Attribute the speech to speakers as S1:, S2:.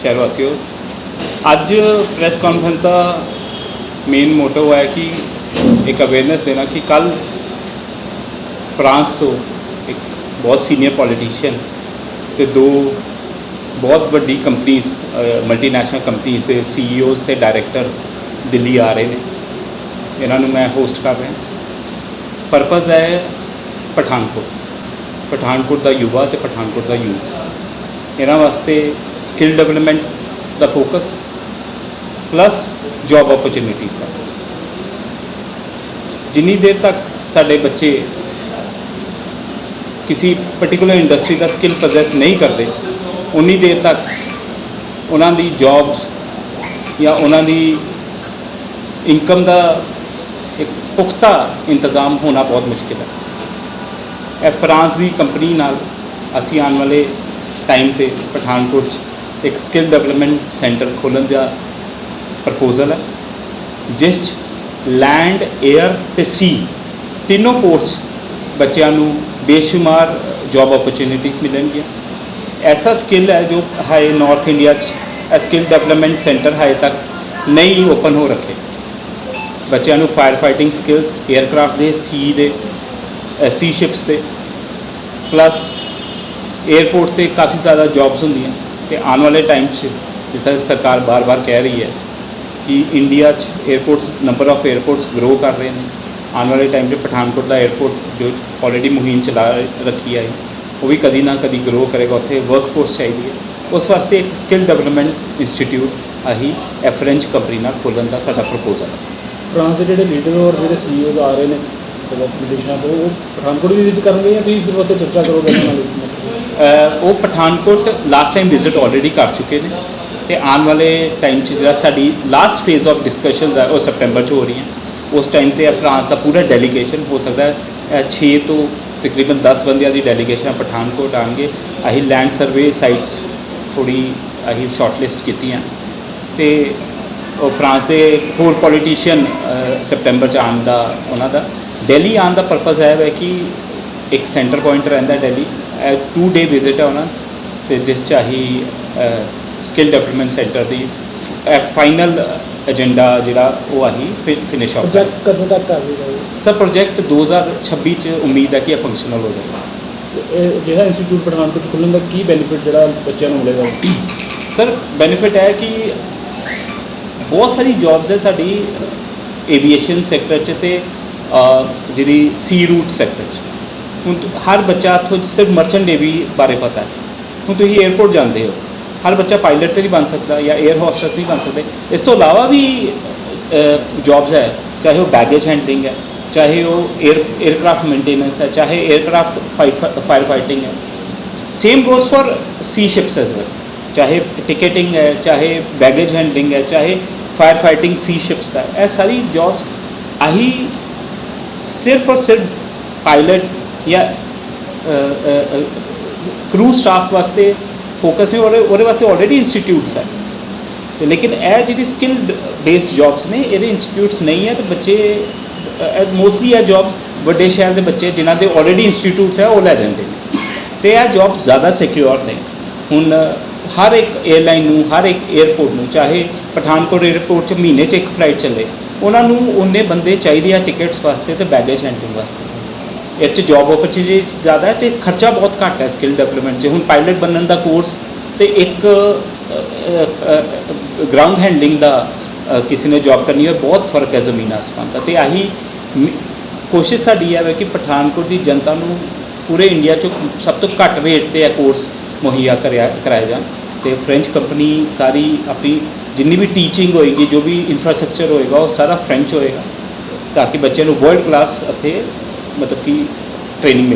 S1: ਸ਼ਹਿਰ ਵਾਸੀਓ, ਅੱਜ ਪ੍ਰੈਸ ਕਾਨਫਰੰਸ ਦਾ ਮੇਨ ਮੋਟੋ ਹੈ ਕਿ ਇੱਕ ਅਵੇਅਰਨੈਸ ਦੇਣਾ ਕਿ ਕੱਲ ਫਰਾਂਸ ਤੋਂ ਇੱਕ ਬਹੁਤ ਸੀਨੀਅਰ ਪੋਲੀਟੀਸ਼ੀਅਨ ਤੇ ਦੋ ਬਹੁਤ ਵੱਡੀ ਕੰਪਨੀਆਂ ਮਲਟੀਨੈਸ਼ਨਲ ਕੰਪਨੀਆਂ ਦੇ ਸੀਈਓਜ਼ ਤੇ ਡਾਇਰੈਕਟਰ ਦਿੱਲੀ ਆ ਰਹੇ ਨੇ। ਇਹਨਾਂ ਨੂੰ ਮੈਂ ਹੋਸਟ ਕਰ ਰਿਹਾ। ਪਰਪਸ ਹੈ ਪਠਾਨਕੋਟ। ਪਠਾਨਕੋਟ ਦਾ ਯੁਵਾ ਤੇ ਪਠਾਨਕੋਟ ਦਾ ਯੂਥ। ਇਹਨਾਂ ਵਾਸਤੇ ਸਕਿੱਲ ਡਿਵੈਲਪਮੈਂਟ ਦਾ ਫੋਕਸ ਪਲੱਸ ਜੌਬ ਓਪਰਚੁਨਿਟੀਜ਼ ਦਾ। ਜਿੰਨੀ ਦੇਰ ਤੱਕ ਸਾਡੇ ਬੱਚੇ ਕਿਸੇ ਪਾਰਟਿਕੂਲਰ ਇੰਡਸਟਰੀ ਦਾ ਸਕਿੱਲ ਪੋਜੈਸ ਨਹੀਂ ਕਰਦੇ, ਉਨੀ ਦੇਰ ਤੱਕ ਉਹਨਾਂ ਦੀ ਜੌਬਸ ਜਾਂ ਉਹਨਾਂ ਦੀ ਇਨਕਮ ਦਾ ਇੱਕ ਪੁਖਤਾ ਇੰਤਜ਼ਾਮ ਹੋਣਾ ਬਹੁਤ ਮੁਸ਼ਕਿਲ ਹੈ। ਇਹ ਫਰਾਂਸ ਦੀ ਕੰਪਨੀ ਨਾਲ ਅਸੀਂ ਆਉਣ ਵਾਲੇ ਟਾਈਮ ਤੇ ਪਠਾਨਕੋਟ 'ਚ ਇੱਕ ਸਕਿੱਲ ਡਿਵੈਲਪਮੈਂਟ ਸੈਂਟਰ ਖੋਲਣ ਦਾ ਪ੍ਰਪੋਜ਼ਲ ਹੈ, ਜਿਸ 'ਚ ਲੈਂਡ 에ਅਰ ਤੇ ਸੀ ਤਿੰਨੋਂ ਪੋਰਟਸ ਬੱਚਿਆਂ ਨੂੰ ਬੇਸ਼ੁਮਾਰ ਜੌਬ ਓਪਰਚੁਨਿਟੀਜ਼ ਮਿਲਣਗੀਆਂ। ਐਸਾ ਸਕਿੱਲ ਹੈ ਜੋ ਹੈ ਨਾਰਥ ਇੰਡੀਆ 'ਚ ਸਕਿੱਲ ਡਿਵੈਲਪਮੈਂਟ ਸੈਂਟਰ ਹਾਲੇ ਤੱਕ ਨਹੀਂ ਓਪਨ ਹੋ ਰੱਖੇ। ਬੱਚਿਆਂ ਨੂੰ ਫਾਇਰ ਫਾਈਟਿੰਗ ਸਕਿੱਲਸ 에ਅਰਕ੍ਰਾਫਟ ਦੇ ਸੀ ਦੇ ਸੀ ਸ਼ਿਪਸ ਤੇ ਪਲੱਸ 에어ਪੋਰਟ ਤੇ ਕਾਫੀ ਜ਼ਿਆਦਾ ਜੌਬਸ ਹੁੰਦੀਆਂ ਤੇ ਆਉਣ ਵਾਲੇ ਟਾਈਮ 'ਚ ਜਿਸਾ ਸਰਕਾਰ ਬਾਰ-ਬਾਰ ਕਹਿ ਰਹੀ ਹੈ ਕਿ ਇੰਡੀਆ 'ਚ airports number of airports grow ਕਰ ਰਹੇ ਨੇ। ਆਉਣ ਵਾਲੇ ਟਾਈਮ 'ਚ ਪਠਾਨਕੋਟ ਦਾ 에어ਪੋਰਟ ਜੋ ਆਲਰੇਡੀ ਮੁਹਿੰਮ ਚਲਾ ਰੱਖੀ ਹੈ ਉਹ ਵੀ ਕਦੀ ਨਾ ਕਦੀ ਗਰੋ ਕਰੇਗਾ। ਉੱਥੇ ਵਰਕਫੋਰਸ ਚਾਹੀਦੀ ਹੈ। ਉਸ ਵਾਸਤੇ ਇੱਕ ਸਕਿੱਲ ਡਿਵੈਲਪਮੈਂਟ ਇੰਸਟੀਚਿਊਟ ਆਹੀ ਐਫਰੈਂਚ ਕੰਪਨੀ ਨਾਲ ਖੋਲਣ ਦਾ ਸਾਡਾ ਪ੍ਰਪੋਜ਼ਲ ਹੈ।
S2: ਫਰਾਂਸ ਦੇ ਜਿਹੜੇ ਲੀਡਰ ਔਰ ਜਿਹੜੇ ਸੀਈਓਜ਼ ਆ ਰਹੇ ਨੇ ਵਿਦੇਸ਼ਾਂ ਤੋਂ, ਉਹ ਪਠਾਨਕੋਟ ਵੀ ਵਿਜ਼ਿਟ ਕਰਨਗੇ ਜਾਂ ਤੁਸੀਂ ਸਿਰਫ ਉੱਥੇ ਚਰਚਾ ਕਰੋਗੇ
S1: ਉਹ Pathankot last time visit already ਕਰ ਚੁੱਕੇ ਨੇ ਤੇ ਆਉਣ ਵਾਲੇ ਟਾਈਮ 'ਚ ਜਿਹੜਾ ਸਾਡੀ ਲਾਸਟ ਫੇਜ਼ ਆਫ ਡਿਸਕਸ਼ਨਸ ਹੈ ਉਹ ਸੈਪਟੈਂਬਰ 'ਚ ਹੋ ਰਹੀਆਂ। ਉਸ ਟਾਈਮ ਤੇ ਫਰਾਂਸ ਦਾ ਪੂਰਾ ਡੈਲੀਗੇਸ਼ਨ ਹੋ ਸਕਦਾ ਹੈ। 6 ਤੋਂ ਤਕਰੀਬਨ 10 ਬੰਦਿਆਂ ਦੀ ਡੈਲੀਗੇਸ਼ਨ ਪਠਾਨਕੋਟ ਆਣਗੇ ਅਸੀਂ ਲੈਂਡ ਸਰਵੇ ਸਾਈਟਸ ਥੋੜੀ ਅਸੀਂ ਸ਼ਾਰਟਲਿਸਟ ਕੀਤੀਆਂ। ਤੇ ਉਹ ਫਰਾਂਸ ਦੇ ਹੋਰ ਪੋਲੀਟੀਸ਼ੀਅਨ ਸੈਪਟੈਂਬਰ 'ਚ ਆਉਣ ਦਾ ਉਹਨਾਂ ਦਾ। ਦਿੱਲੀ ਆਉਣ ਦਾ ਪਰਪਸ ਹੈ ਹੈ ਕਿ ਇੱਕ ਸੈਂਟਰ ਪੁਆਇੰਟ ਰਹਿੰਦਾ ਦਿੱਲੀ। ਟੂ ਡੇ ਵਿਜ਼ਿਟ ਹੈ ਉਹਨਾਂ ਤੇ ਜਿਸ 'ਚ ਅਸੀਂ ਸਕਿੱਲ ਡਿਵੈਲਪਮੈਂਟ ਸੈਂਟਰ ਦੀ ਫਾਈਨਲ ਏਜੰਡਾ ਜਿਹੜਾ ਉਹ ਅਸੀਂ ਫਿਨਿਸ਼ ਆਊਟ
S2: ਪ੍ਰੋਜੈਕਟ ਕਦੋਂ ਤੱਕ ਕਰ ਦੇਗਾ ਇਹ?
S1: ਸਰ ਪ੍ਰੋਜੈਕਟ 2026 ਚ ਉਮੀਦ ਹੈ ਕਿ ਇਹ ਫੰਕਸ਼ਨਲ ਹੋ ਜਾਏਗਾ।
S2: ਇਹ ਜਿਹੜਾ ਇੰਸਟੀਚਿਊਟ ਪਠਾਨਕੋਟ 'ਚ ਖੁੱਲ੍ਹਣ ਦਾ ਕੀ ਬੈਨੀਫਿਟ ਜਿਹੜਾ ਬੱਚਿਆਂ ਨੂੰ ਮਿਲੇਗਾ?
S1: ਸਰ ਬੈਨੀਫਿਟ ਹੈ ਕਿ ਬਹੁਤ ਸਾਰੀ ਜੌਬਸ ਹੈ ਸਾਡੀ ਏਵੀਏਸ਼ਨ ਸੈਕਟਰ 'ਚ ਤੇ ਜਿਹੜੀ ਸੀ ਰੂਟ ਸੈਕਟਰ 'ਚ। हूँ तो हर बच्चा इतों सिर्फ़ मर्चेंट नेवी बारे पता है हूँ तो एयरपोर्ट जाते हो हर बच्चा पायलट तो नहीं बन सकता या एयर होस्टस नहीं बन सकते इस तो अलावा भी जॉब्स है चाहे वह बैगेज हैंडलिंग है चाहे वो एयर एयरक्राफ्ट मेंटेनेंस है चाहे एयरक्राफ्ट फाइट फायर फाइटिंग है same goes for sea ships as well चाहे टिकेटिंग है चाहे बैगेज हैंडलिंग है चाहे फायर फाइटिंग सी शिप्स है यह सारी जॉब्स आही सिर्फ़ और सिर्फ़ पायलट ਜਾਂ ਕਰੂ ਸਟਾਫ ਵਾਸਤੇ ਫੋਕਸ ਨਹੀਂ ਉਹਦੇ ਉਹਦੇ ਵਾਸਤੇ ਆਲਰੇਡੀ ਇੰਸਟੀਟਿਊਟਸ ਹੈ ਤੇ ਲੇਕਿਨ ਇਹ ਜਿਹੜੀ ਸਕਿੱਲ ਬੇਸਡ ਜੌਬਸ ਨੇ ਇਹਦੇ ਇੰਸਟੀਟਿਊਟਸ ਨਹੀਂ ਹੈ ਤੇ ਬੱਚੇ ਮੋਸਟਲੀ ਇਹ ਜੌਬਸ ਵੱਡੇ ਸ਼ਹਿਰ ਦੇ ਬੱਚੇ ਜਿਨ੍ਹਾਂ ਦੇ ਆਲਰੇਡੀ ਇੰਸਟੀਟਿਊਟਸ ਹੈ ਉਹ ਲੈ ਜਾਂਦੇ ਨੇ ਤੇ ਇਹ ਜੌਬ ਜ਼ਿਆਦਾ ਸਿਕਿਉਰ ਨੇ ਹੁਣ ਹਰ ਇੱਕ 에ਅਰਲਾਈਨ ਨੂੰ ਹਰ ਇੱਕ 에ਅਰਪੋਰਟ ਨੂੰ ਚਾਹੇ ਪਠਾਨਕੋਟ 에ਅਰਪੋਰਟ 'ਚ ਮਹੀਨੇ 'ਚ ਇੱਕ ਫਲਾਈਟ ਚੱਲੇ ਉਹਨਾਂ ਨੂੰ ਉਹਨੇ ਬੰਦੇ ਚਾਹੀਦੇ ਆ ਟਿਕਟਸ ਵਾਸਤੇ ਤੇ ਬੈਗੇਜ ਹੈਂਡਲਿੰਗ ਵਾਸਤੇ ਇਹ 'ਚ ਜੌਬ ਓਪਰਚੁਨਿਟੀਜ਼ ਜ਼ਿਆਦਾ ਹੈ ਤੇ ਖਰਚਾ ਬਹੁਤ ਘੱਟ ਹੈ ਸਕਿੱਲ ਡਿਵੈਲਪਮੈਂਟ 'ਚ। ਹੁਣ ਪਾਇਲਟ ਬਣਨ ਦਾ ਕੋਰਸ ਤੇ ਇੱਕ ਗਰਾਊਂਡ ਹੈਂਡਲਿੰਗ ਦਾ ਕਿਸੇ ਨੇ ਜੌਬ ਕਰਨੀ ਹੋਵੇ ਬਹੁਤ ਫ਼ਰਕ ਹੈ ਜ਼ਮੀਨ ਆਸਮਾਨ ਦਾ। ਤੇ ਆਹੀ ਕੋਸ਼ਿਸ਼ ਸਾਡੀ ਹੈ ਕਿ ਪਠਾਨਕੋਟ ਦੀ ਜਨਤਾ ਨੂੰ ਪੂਰੇ ਇੰਡੀਆ 'ਚ ਸਭ ਤੋਂ ਘੱਟ ਰੇਟ ਤੇ ਇਹ ਕੋਰਸ ਮੁਹੱਈਆ ਕਰਿਆ, ਕਰਾਏ ਜਾਣ। ਤੇ ਫ੍ਰੈਂਚ ਕੰਪਨੀ ਸਾਰੀ ਆਪਣੀ ਜਿੰਨੀ ਵੀ ਟੀਚਿੰਗ ਹੋਏਗੀ, ਜੋ ਵੀ ਇਨਫਰਾਸਟ੍ਰਕਚਰ ਹੋਏਗਾ, ਉਹ ਸਾਰਾ ਫ੍ਰੈਂਚ ਹੋਏਗਾ, ਤਾਂ ਕਿ ਬੱਚਿਆਂ ਨੂੰ ਵਰਲਡ ਕਲਾਸ ਅਤੇ ਮਤਲਬ ਕਿ ट्रेनिंग मिल